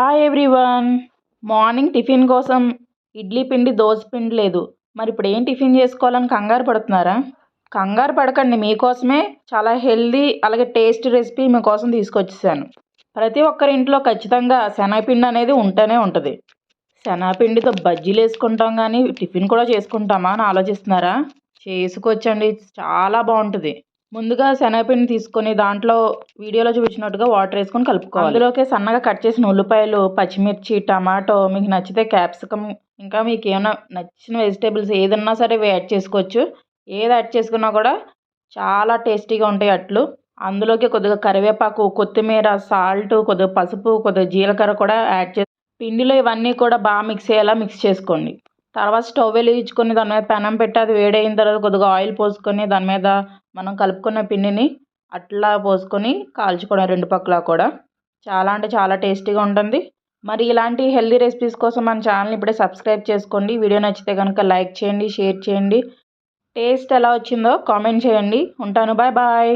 Hi everyone morning tiffin కోసం ఇడ్లీ పిండి దోశ పిండి లేదు. మరి ఇప్పుడు ఏం టిఫిన్ చేసుకోవాలని కంగారు పడుతున్నారా? కంగారు పడకండి. మీకోసమే చాలా హెల్దీ అలాగే టేస్ట్ రెసిపీ మీకోసం తీసుకొచ్చేసాను. ప్రతి ఒక్కరి ఇంట్లో ఖచ్చితంగా శనగపిండి అనేది ఉంటూనే ఉంటుంది. శనగపిండితో బజ్జీలు వేసుకుంటాం కానీ టిఫిన్ కూడా చేసుకుంటామా అని ఆలోచిస్తున్నారా? చేసుకోవచ్చండి చాలా బాగుంటుంది. ముందుగా శనగపిండి తీసుకొని దాంట్లో వీడియోలో చూపించినట్టుగా వాటర్ వేసుకొని కలుపుకోవాలి. అందులోకి సన్నగా కట్ చేసిన ఉల్లిపాయలు పచ్చిమిర్చి టమాటో మీకు నచ్చితే క్యాప్సికమ్ ఇంకా మీకు ఏమైనా నచ్చిన వెజిటేబుల్స్ ఏదన్నా సరే యాడ్ చేసుకోవచ్చు. ఏది యాడ్ చేసుకున్నా కూడా చాలా టేస్టీగా ఉంటాయి అట్లు. అందులోకి కొద్దిగా కరివేపాకు కొత్తిమీర సాల్ట్ కొద్దిగా పసుపు కొద్దిగా జీలకర్ర కూడా యాడ్ చేసి పిండిలో ఇవన్నీ కూడా బాగా మిక్స్ అయ్యేలా మిక్స్ చేసుకోండి. తర్వాత స్టవ్ వెలిగించుకొని దాని మీద పెనం పెట్టి అది వేడైన తర్వాత కొద్దిగా ఆయిల్ పోసుకొని దాని మీద మనం కలుపుకున్న పిండిని అట్లా పోసుకొని కాల్చుకోవడం రెండు పక్కల కూడా. చాలా అంటే చాలా టేస్టీగా ఉంటుంది. మరి ఇలాంటి హెల్దీ రెసిపీస్ కోసం మన ఛానల్ ఇప్పుడే సబ్స్క్రైబ్ చేసుకోండి. వీడియో నచ్చితే కనుక లైక్ చేయండి షేర్ చేయండి. టేస్ట్ ఎలా వచ్చిందో కామెంట్ చేయండి. ఉంటాను. Bye bye.